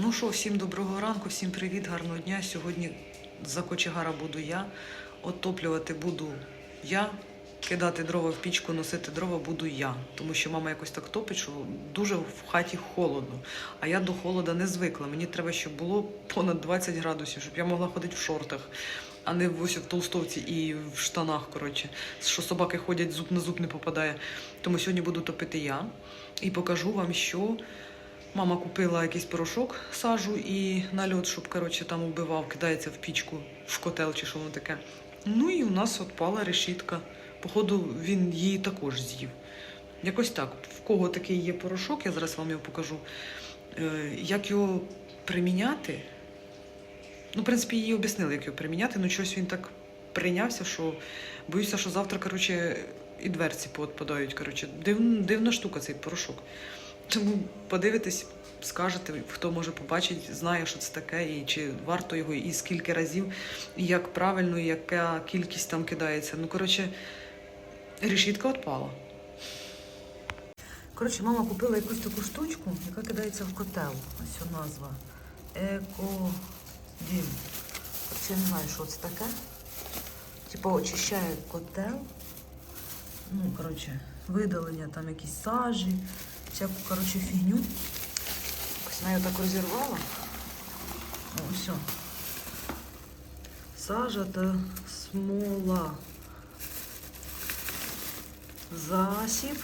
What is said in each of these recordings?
Ну що, всім доброго ранку, всім привіт, гарного дня. Сьогодні за кочегара буду я, отоплювати буду я, кидати дрова в пічку, носити дрова буду я. Тому що мама якось так топить, що дуже в хаті холодно. А я до холода не звикла. Мені треба, щоб було понад 20 градусів, щоб я могла ходити в шортах, а не в ось в толстовці і в штанах. Коротше, що собаки ходять, зуб на зуб не попадає. Тому сьогодні буду топити я і покажу вам, що. Мама купила якийсь порошок, сажу і нальот, щоб коротше, там убивав, кидається в пічку, в котел чи що воно таке. Ну і у нас отпала решітка. Походу, він її також з'їв. Якось так. В кого такий є порошок, я зараз вам його покажу. Е, як його приміняти? Ну, в принципі, їй об'яснили, як його приміняти, ну щось він так прийнявся, що боюся, що завтра, коротше, і дверці поотпадають. Коротше, Див, дивна штука цей порошок. Тому подивитесь, скажете, хто може побачити, знає, що це таке, і чи варто його, і скільки разів, і як правильно, і яка кількість там кидається. Ну, коротше, решітка відпала. Коротше, мама купила якусь таку штучку, яка кидається в котел. Ось назва. Екодім. Я не знаю, що це таке. Типу очищає котел. Ну, коротше, видалення там якісь сажі, всяку, коротше, фігню. Якось вона його так розірвала. О, все. Сажа та смола. Засіб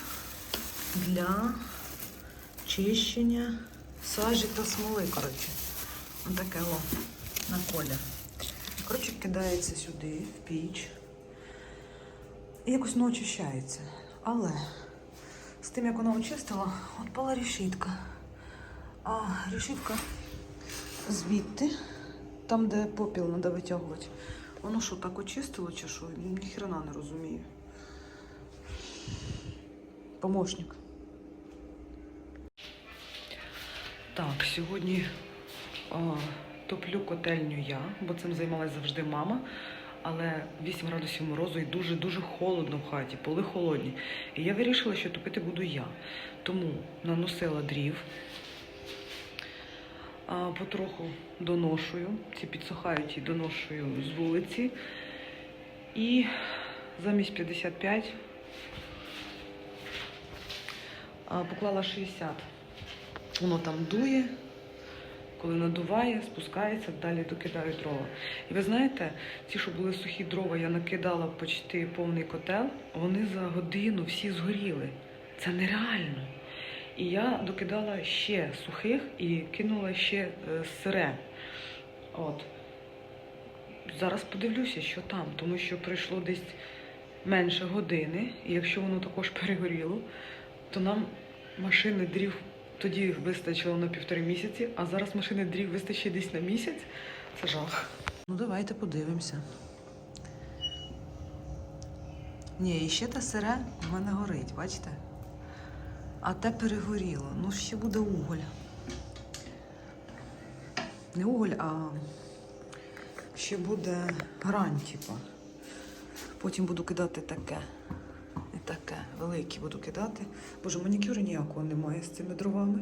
для чищення сажі та смоли, коротше. Ось таке о, на колір. Коротше, кидається сюди, в піч. І якось воно очищається. Але з тим, як вона очистила, отпала решітка. А решітка звідти, там, де попіл треба витягувати. Воно що, так очистило чи що? Ніхрена не розумію. Помощник. Так, сьогодні а, топлю котельню я, бо цим займалась завжди мама. Але 8 градусів морозу і дуже-дуже холодно в хаті, поли холодні. І я вирішила, що топити буду я. Тому наносила дрів, потроху доношую, ці підсухають і доношую з вулиці. І замість 55 поклала 60. Воно там дує, коли надуває, спускається, далі докидаю дрова. І ви знаєте, ті, що були сухі дрова, я накидала почти повний котел, вони за годину всі згоріли. Це нереально. І я докидала ще сухих і кинула ще е, сире. От. Зараз подивлюся, що там, тому що пройшло десь менше години, і якщо воно також перегоріло, то нам машини дрів тоді вистачило на півтори місяці, а зараз машини дрів вистачить десь на місяць. Це жах. Ну, давайте подивимося. Ні, і ще те сире в мене горить, бачите? А те перегоріло. Ну, ще буде уголь. Не уголь, а ще буде грань, типу. Потім буду кидати таке. Таке. Великі буду кидати. Боже, манікюру ніякого немає з цими дровами.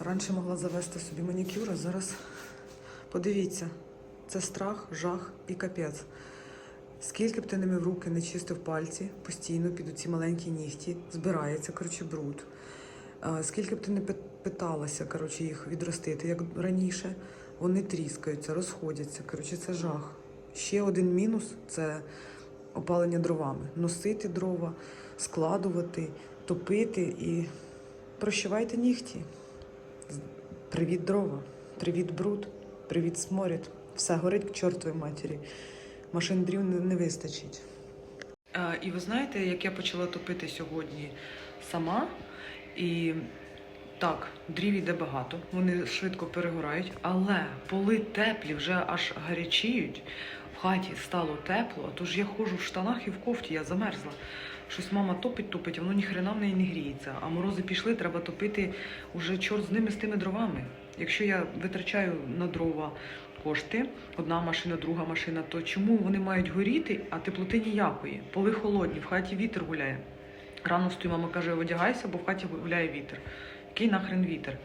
Раніше могла завести собі манікюр, а зараз подивіться, це страх, жах і капець. Скільки б ти ними в руки не чистив пальці, постійно під ці маленькі нігті, збирається, коротше, бруд. Скільки б ти не питалася, коротше, їх відростити, як раніше, вони тріскаються, розходяться. Коротше, це жах. Ще один мінус це опалення дровами. Носити дрова, складувати, топити і прощавайте нігті. Привіт, дрова, привіт, бруд, привіт, сморід. Все горить к чортовій матері. Машин дрів не, вистачить. І ви знаєте, як я почала топити сьогодні сама, і так, дрів іде багато, вони швидко перегорають, але поли теплі вже аж гарячіють. В хаті стало тепло, а тож я ходжу в штанах і в кофті, я замерзла. Щось мама топить, топить, а воно ніхрена в неї не гріється. А морози пішли, треба топити уже чорт з ними з тими дровами. Якщо я витрачаю на дрова кошти, одна машина, друга машина, то чому вони мають горіти, а теплоти ніякої? Поли холодні, в хаті вітер гуляє. Рано стою, мама каже, одягайся, бо в хаті гуляє вітер. Який нахрен вітер?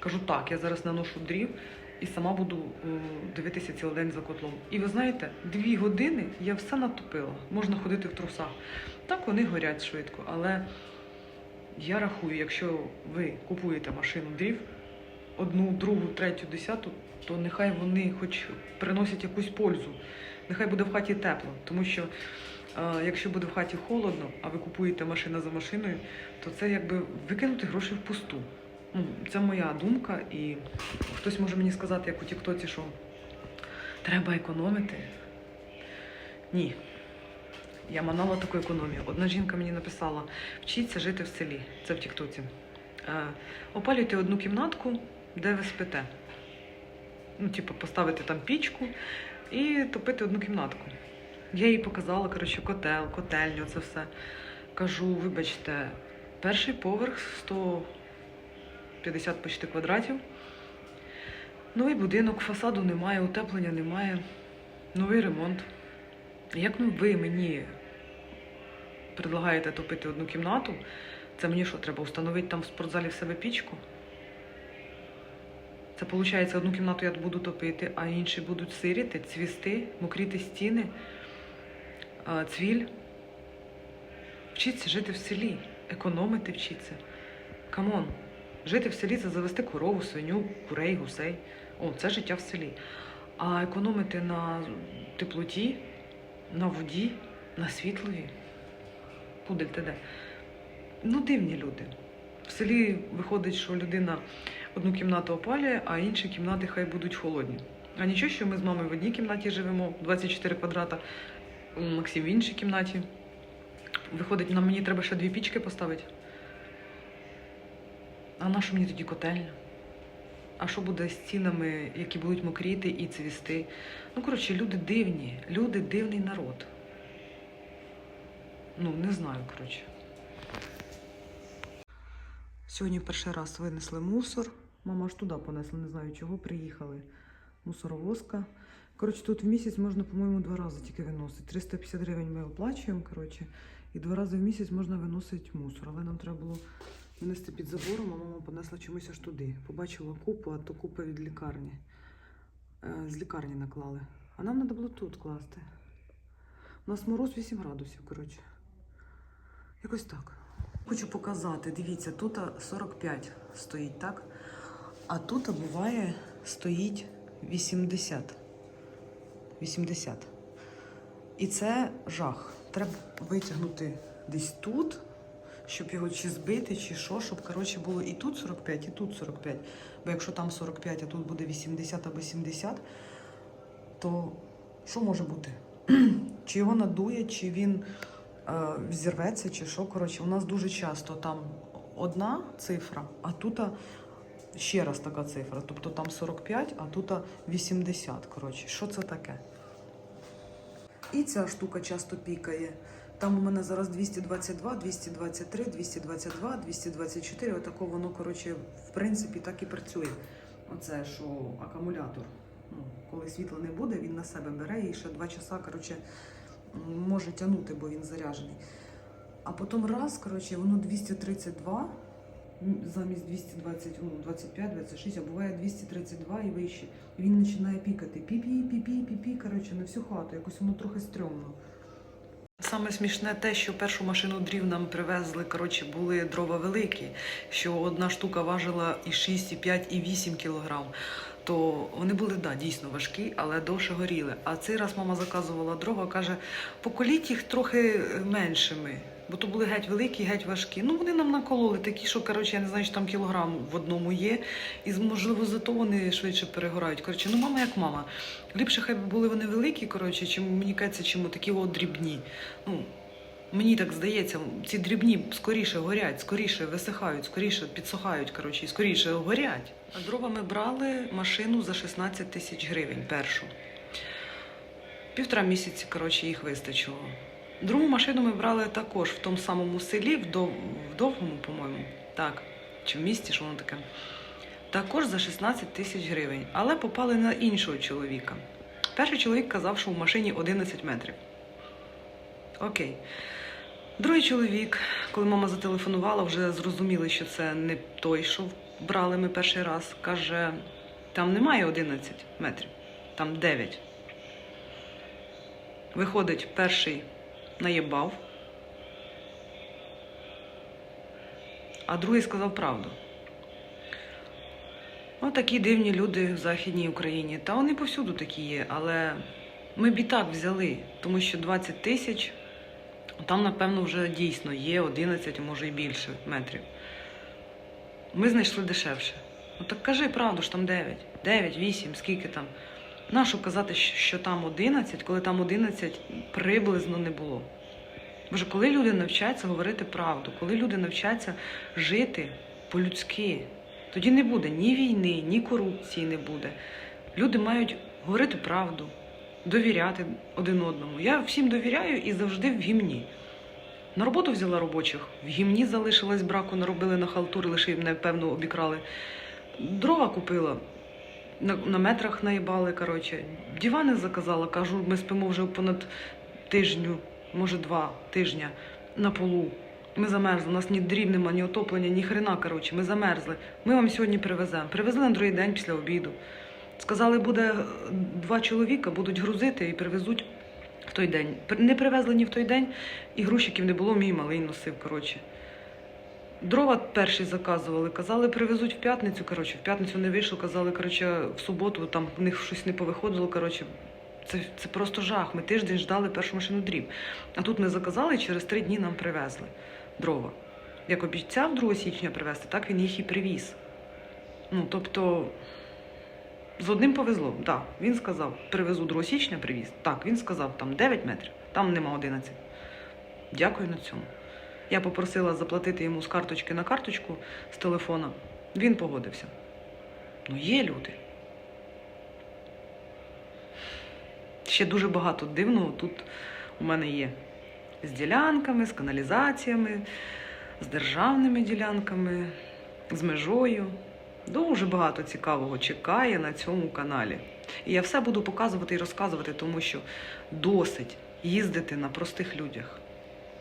Кажу, так, я зараз наношу дрів і сама буду е, дивитися цілий день за котлом. І ви знаєте, дві години я все натопила. Можна ходити в трусах. Так вони горять швидко, але я рахую, якщо ви купуєте машину дрів, одну, другу, третю, десяту, то нехай вони хоч приносять якусь пользу. Нехай буде в хаті тепло, тому що якщо буде в хаті холодно, а ви купуєте машина за машиною, то це якби викинути гроші в пусту. Ну, це моя думка, і хтось може мені сказати, як у Тіктоці, що треба економити. Ні. Я манала таку економію. Одна жінка мені написала: вчіться жити в селі. Це в Тіктоці. Е, опалюйте одну кімнатку, де ви спите. Ну, типу, поставити там пічку і топити одну кімнатку. Я їй показала, коротше, котел, котельню, це все. Кажу, вибачте, перший поверх 150 почти квадратів. Новий будинок, фасаду немає, утеплення немає, новий ремонт. Як ну ви мені предлагаєте топити одну кімнату, це мені що, треба встановити там в спортзалі в себе пічку? Це виходить, одну кімнату я буду топити, а інші будуть сиріти, цвісти, мокріти стіни, цвіль. Вчіться жити в селі, економити вчіться. Камон, жити в селі це завести корову, свиню, курей, гусей. О, це життя в селі. А економити на теплоті, на воді, на світлові. Пудель де? Ну, дивні люди. В селі виходить, що людина одну кімнату опалює, а інші кімнати хай будуть холодні. А нічого, що ми з мамою в одній кімнаті живемо, 24 квадрата, Максим в іншій кімнаті. Виходить, на мені треба ще дві пічки поставити. А на що мені тоді котельня? А що буде з цінами, які будуть мокріти і цвісти? Ну, коротше, люди дивні. Люди дивний народ. Ну, не знаю, коротше. Сьогодні перший раз винесли мусор. Мама аж туди понесла, не знаю чого. Приїхали. Мусоровозка. Коротше, тут в місяць можна, по-моєму, два рази тільки виносити. 350 гривень ми оплачуємо, коротше, і два рази в місяць можна виносити мусор. Але нам треба було винести під забором, а мама понесла чомусь аж туди. Побачила купу, а то купа від лікарні. Е, З лікарні наклали. А нам треба було тут класти. У нас мороз 8 градусів, коротше. Якось так. Хочу показати, дивіться, тут 45 стоїть, так? А тут буває стоїть 80. 80. І це жах. Треба витягнути десь тут, щоб його чи збити, чи що, щоб коротше було і тут 45, і тут 45. Бо якщо там 45, а тут буде 80 або 70, то що може бути? чи його надує, чи він е, взірветься, чи що. Коротше, у нас дуже часто там одна цифра, а тут ще раз така цифра. Тобто там 45, а тут 80. Коротше, що це таке? І ця штука часто пікає. Там у мене зараз 222, 223, 222, 224. Отако воно, коротше, в принципі, так і працює. Оце, що акумулятор. Ну, коли світла не буде, він на себе бере і ще 2 часа, коротше, може тягнути, бо він заряджений. А потім раз, коротше, воно 232 м, замість 220, ну, 25, 26, а буває 232 і вище. І він починає пікати. Пі-пі, пі-пі, пі-пі, коротше, на всю хату. Якось воно трохи стрьомно. Саме смішне те, що першу машину дрів нам привезли, коротше, були дрова великі, що одна штука важила і 6, і 5, і 8 кілограм. То вони були да, дійсно важкі, але довше горіли. А цей раз мама заказувала дрова, каже, поколіть їх трохи меншими, бо то були геть великі, геть важкі. Ну вони нам накололи такі, що коротше, я не знаю, що там кілограм в одному є, і можливо зато вони швидше перегорають. Коротше, ну мама як мама. Ліпше хай були вони великі, коротше, чим мені кажеться, чим такі от дрібні. Ну, Мені так здається, ці дрібні скоріше горять, скоріше висихають, скоріше підсухають, коротше, і скоріше горять. А дрова ми брали машину за 16 тисяч гривень першу. Півтора місяці, коротше, їх вистачило. Другу машину ми брали також в тому самому селі, в, Довгому, по-моєму. Так, чи в місті, що воно таке. Також за 16 тисяч гривень, але попали на іншого чоловіка. Перший чоловік казав, що в машині 11 метрів. Окей. Другий чоловік, коли мама зателефонувала, вже зрозуміли, що це не той, що брали ми перший раз, каже, там немає 11 метрів, там 9. Виходить, перший наєбав, а другий сказав правду. Ось такі дивні люди в Західній Україні. Та вони повсюду такі є, але ми б і так взяли, тому що 20 тисяч, там, напевно, вже дійсно є 11, може і більше метрів. Ми знайшли дешевше. Ну так кажи правду, що там 9, 9, 8, скільки там. Нащо казати, що там 11, коли там 11 приблизно не було. Боже, коли люди навчаться говорити правду, коли люди навчаться жити по-людськи, тоді не буде ні війни, ні корупції не буде. Люди мають говорити правду, довіряти один одному. Я всім довіряю і завжди в гімні. На роботу взяла робочих, в гімні залишилась браку, наробили на халтури, лише їм, напевно, обікрали. Дрова купила, на, на метрах наїбали, коротше. Дівани заказала, кажу, ми спимо вже понад тижню, може два тижня на полу. Ми замерзли, у нас ні дрів нема, ні отоплення, ні хрена, коротше, ми замерзли. Ми вам сьогодні привеземо. Привезли на другий день після обіду. Сказали, буде е, два чоловіка, будуть грузити і привезуть в той день. Не привезли ні в той день, і грузчиків не було, мій малий носив, коротше. Дрова перші заказували, казали, привезуть в п'ятницю. Коротше, в п'ятницю не вийшло, казали, коротше, в суботу там в них щось не повиходило. Коротше, це, це просто жах. Ми тиждень ждали першу машину дрів. А тут ми заказали і через три дні нам привезли дрова. Як обіцяв 2 січня привезти, так він їх і привіз. Ну, тобто, з одним повезло. Так, він сказав, привезу 2 січня привіз. Так, він сказав, там 9 метрів, там нема 11. Дякую на цьому. Я попросила заплатити йому з карточки на карточку з телефона. Він погодився. Ну, є люди. Ще дуже багато дивного тут у мене є. З ділянками, з каналізаціями, з державними ділянками, з межою. Дуже багато цікавого чекає на цьому каналі. І я все буду показувати і розказувати, тому що досить їздити на простих людях.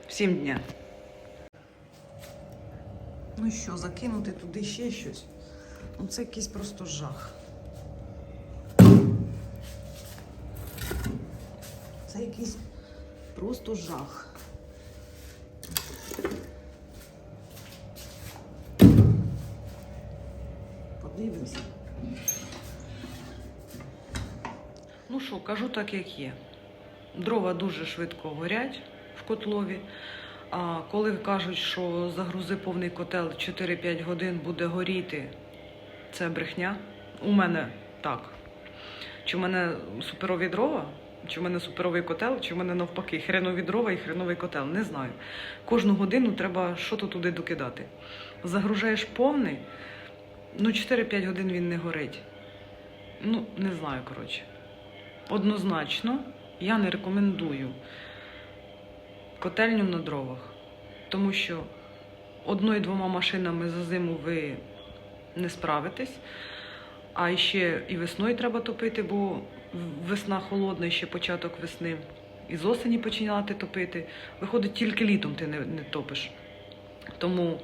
Всім дня! Ну що, закинути туди ще щось? Ну це якийсь просто жах. Це якийсь просто жах. Подивимося. Ну що, кажу так, як є. Дрова дуже швидко горять в котлові. А коли кажуть, що загрузи повний котел 4-5 годин буде горіти, це брехня. У мене так. Чи в мене суперові дрова, чи в мене суперовий котел, чи в мене навпаки хренові дрова і хреновий котел. Не знаю. Кожну годину треба щось туди докидати. Загружаєш повний, ну 4-5 годин він не горить. Ну, не знаю, коротше. Однозначно, я не рекомендую котельню на дровах, тому що одною-двома машинами за зиму ви не справитесь, а ще і весною треба топити, бо весна холодна, і ще початок весни. І з осені починати топити. Виходить, тільки літом ти не, не топиш. Тому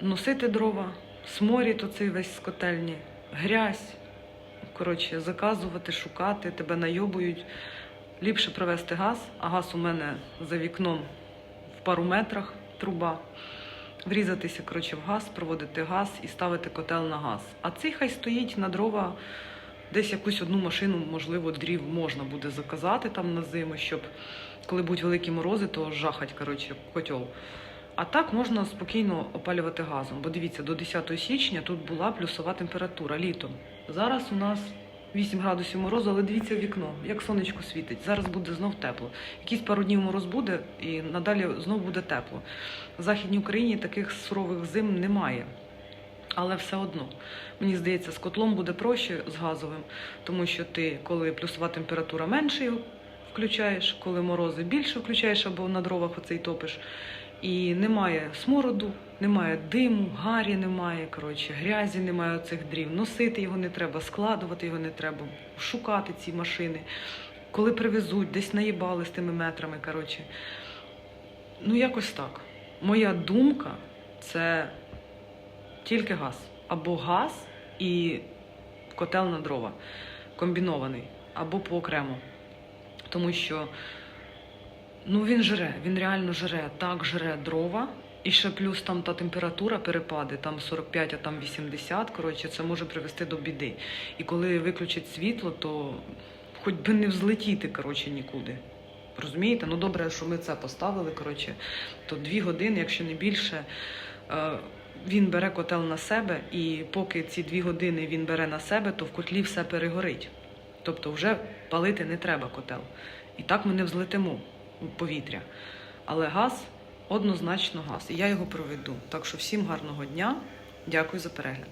носити дрова, сморід оцей весь з котельні, грязь. Коротше, заказувати, шукати, тебе найобують. Ліпше провести газ, а газ у мене за вікном в пару метрах труба. Врізатися коротше, в газ, проводити газ і ставити котел на газ. А цей хай стоїть на дрова, десь якусь одну машину, можливо, дрів можна буде заказати там на зиму, щоб коли будуть великі морози, то жахать коротше, котел. А так можна спокійно опалювати газом. Бо дивіться, до 10 січня тут була плюсова температура літом. Зараз у нас 8 градусів морозу, але дивіться в вікно, як сонечко світить. Зараз буде знов тепло. Якісь пару днів мороз буде і надалі знов буде тепло. В Західній Україні таких сурових зим немає. Але все одно, мені здається, з котлом буде проще з газовим, тому що ти, коли плюсова температура менше включаєш, коли морози більше включаєш або на дровах оцей топиш. І немає смороду, немає диму, гарі немає, коротше, грязі немає оцих дрів. Носити його не треба, складувати його не треба, шукати ці машини. Коли привезуть, десь наїбали з тими метрами. коротше. Ну, якось так. Моя думка це Тільки газ. Або газ і котел на дрова. Комбінований, або по окремо. Тому що ну, він жре, він реально жре, так жре дрова. І ще плюс там та температура перепади, там 45, а там 80, коротше, це може привести до біди. І коли виключать світло, то хоч би не взлетіти, коротше, нікуди. Розумієте? Ну добре, що ми це поставили, коротше, то дві години, якщо не більше, е, він бере котел на себе, і поки ці дві години він бере на себе, то в котлі все перегорить. Тобто вже палити не треба котел. І так ми не взлетимо повітря. Але газ однозначно газ. І я його проведу. Так що всім гарного дня. Дякую за перегляд.